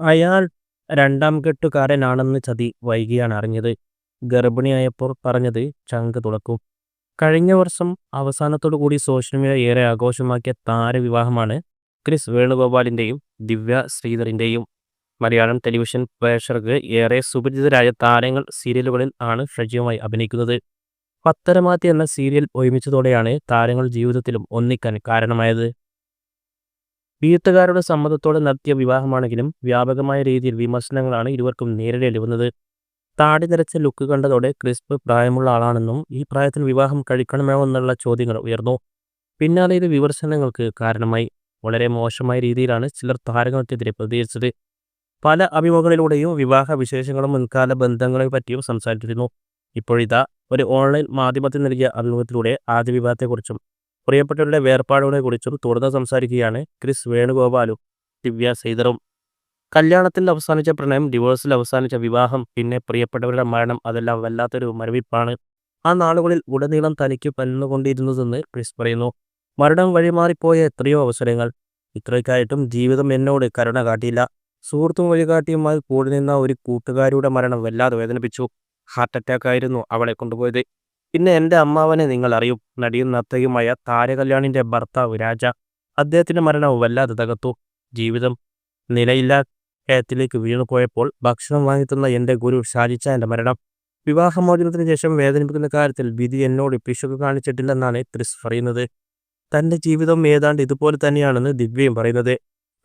അയാൾ രണ്ടാം കെട്ടുകാരനാണെന്ന് ചതി വൈകിയാണ് അറിഞ്ഞത്. ഗർഭിണിയായപ്പോൾ പറഞ്ഞത് ചങ്ക് തുളക്കും. കഴിഞ്ഞ വർഷം അവസാനത്തോടുകൂടി സോഷ്യൽ മീഡിയ ഏറെ ആഘോഷമാക്കിയ താരവിവാഹമാണ് ക്രിസ് വേണുഗോപാലിന്റെയും ദിവ്യ ശ്രീധറിന്റെയും മലയാളം ടെലിവിഷൻ പ്രേക്ഷകർക്ക് ഏറെ സുപരിചിതരായ താരങ്ങൾ സീരിയലുകളിൽ ആണ് സജീവമായി അഭിനയിക്കുന്നത്. പത്തരമാത്തി എന്ന സീരിയൽ ഒരുമിച്ചതോടെയാണ് താരങ്ങൾ ജീവിതത്തിലും ഒന്നിക്കാൻ കാരണമായത്. വീട്ടുകാരുടെ സമ്മതത്തോടെ നടത്തിയ വിവാഹമാണെങ്കിലും വ്യാപകമായ രീതിയിൽ വിമർശനങ്ങളാണ് ഇരുവർക്കും നേരിടേണ്ടി വന്നത്. താടി നിറച്ച ലുക്ക് കണ്ടതോടെ ക്രിസ്പ് പ്രായമുള്ള ആളാണെന്നും ഈ പ്രായത്തിൽ വിവാഹം കഴിക്കണമോ എന്നുള്ള ചോദ്യങ്ങൾ ഉയർന്നു. പിന്നാലെ ഇത് വിമർശനങ്ങൾക്ക് കാരണമായി. വളരെ മോശമായ രീതിയിലാണ് ചിലർ താരങ്ങൾക്കെതിരെ പ്രതികരിച്ചത്. പല അഭിമുഖങ്ങളിലൂടെയും വിവാഹ വിശേഷങ്ങളും മുൻകാല ബന്ധങ്ങളെ പറ്റിയും സംസാരിച്ചിരുന്നു. ഇപ്പോഴിതാ ഒരു ഓൺലൈൻ മാധ്യമത്തിൽ നൽകിയ അഭിമുഖത്തിലൂടെ ആദ്യ വിവാഹത്തെക്കുറിച്ചും പ്രിയപ്പെട്ടവരുടെ വേർപാടുകളെ കുറിച്ചും തുടർന്ന് സംസാരിക്കുകയാണ് ക്രിസ് വേണുഗോപാലും ദിവ്യ ശ്രീധറും. കല്യാണത്തിൽ അവസാനിച്ച പ്രണയം, ഡിവോഴ്സിൽ അവസാനിച്ച വിവാഹം, പിന്നെ പ്രിയപ്പെട്ടവരുടെ മരണം അതെല്ലാം വല്ലാത്തൊരു മരവിപ്പാണ്. ആ നാളുകളിൽ ഉടനീളം തനിക്ക് പലർന്നുകൊണ്ടിരുന്നതെന്ന് ക്രിസ് പറയുന്നു. മരണം വഴിമാറിപ്പോയ എത്രയോ അവസരങ്ങൾ. ഇത്രയ്ക്കായിട്ടും ജീവിതം എന്നോട് കരുണ കാട്ടിയില്ല. സുഹൃത്തും വഴികാട്ടിയുമായി കൂടി നിന്ന ഒരു കൂട്ടുകാരിയുടെ മരണം വല്ലാതെ വേദനിപ്പിച്ചു. ഹാർട്ട് അറ്റാക്ക് ആയിരുന്നു അവളെ കൊണ്ടുപോയത്. പിന്നെ എന്റെ അമ്മാവനെ നിങ്ങൾ അറിയും. നടിയും നർത്തകിയുമായ താരകല്യാണിന്റെ ഭർത്താവ് രാജ. അദ്ദേഹത്തിന്റെ മരണവും വല്ലാതെ തകർത്തു. ജീവിതം നിലയില്ലാക്കയത്തിലേക്ക് വീണുപോയപ്പോൾ ഭക്ഷണം വാങ്ങിത്തുന്ന എന്റെ ഗുരു ഷാജിച്ചായന്റെ മരണം. വിവാഹമോചനത്തിന് ശേഷം വേദനിപ്പിക്കുന്ന കാര്യത്തിൽ വിധി എന്നോട് പിശുക്ക് കാണിച്ചിട്ടില്ലെന്നാണ് ക്രിസ് പറയുന്നത്. തന്റെ ജീവിതം ഏതാണ്ട് ഇതുപോലെ തന്നെയാണെന്ന് ദിവ്യയും പറയുന്നത്.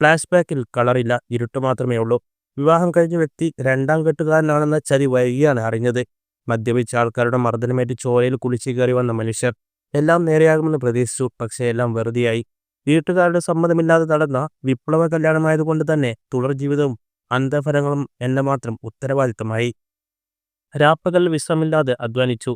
ഫ്ലാഷ് ബാക്കിൽ കളറില്ല, ഇരുട്ട് മാത്രമേ ഉള്ളൂ. വിവാഹം കഴിഞ്ഞ വ്യക്തി രണ്ടാം കെട്ടുകാരനാണെന്ന ചതി വൈകിയാണ് അറിഞ്ഞത്. മദ്യപിച്ച ആൾക്കാരുടെ മർദ്ദനമേറ്റ് ചോരയിൽ കുളിച്ചു കയറി വന്ന മനുഷ്യർ. എല്ലാം നേരെയാകുമെന്ന് പ്രതീക്ഷിച്ചു. പക്ഷേ എല്ലാം വെറുതെയായി. വീട്ടുകാരുടെ സമ്മതമില്ലാതെ നടന്ന വിപ്ലവ കല്യാണമായതുകൊണ്ട് തന്നെ തുടർ ജീവിതവും അന്തഫലങ്ങളും എന്നെ മാത്രം ഉത്തരവാദിത്തമായി. രാപ്പകൽ വിശ്രമില്ലാതെ അധ്വാനിച്ചു.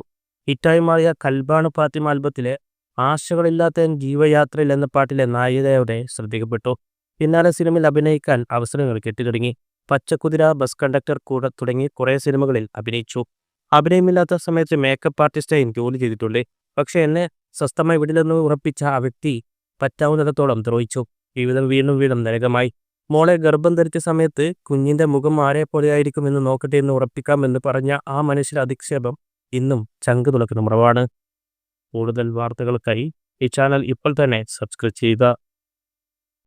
ഇറ്റായി മാറിയ കൽബാണ് പാത്തിമ ആൽബത്തിലെ ആശകളില്ലാത്ത ജീവയാത്രയിൽ എന്ന പാട്ടിലെ നായികയോടെ ശ്രദ്ധിക്കപ്പെട്ടു. പിന്നാലെ സിനിമയിൽ അഭിനയിക്കാൻ അവസരങ്ങൾ കെട്ടിത്തുടങ്ങി പച്ചക്കുതിര, ബസ് കണ്ടക്ടർ കൂടെ തുടങ്ങി കുറേ സിനിമകളിൽ അഭിനയിച്ചു. അഭിനയമില്ലാത്ത സമയത്ത് മേക്കപ്പ് ആർട്ടിസ്റ്റായി ജോലി ചെയ്തിട്ടുണ്ട്. പക്ഷേ എന്നെ സ്വസ്ഥമായി വിടില്ലെന്ന് ഉറപ്പിച്ച ആ വ്യക്തി പറ്റാവുന്നിടത്തോളം ദ്രോഹിച്ചു. ജീവിതം വീണ്ടും വീണ്ടും നരകമായി. മോളെ ഗർഭം ധരിച്ച സമയത്ത് കുഞ്ഞിന്റെ മുഖം ആരെ ആരെപ്പോലെയായിരിക്കുമെന്ന് നോക്കട്ടെ എന്ന് ഉറപ്പിക്കാമെന്ന് പറഞ്ഞ ആ മനുഷ്യരുടെ അധിക്ഷേപം ഇന്നും ചങ്ക് തുളക്കുന്ന. കൂടുതൽ വാർത്തകൾക്കായി ഈ ചാനൽ ഇപ്പോൾ തന്നെ സബ്സ്ക്രൈബ് ചെയ്യുക.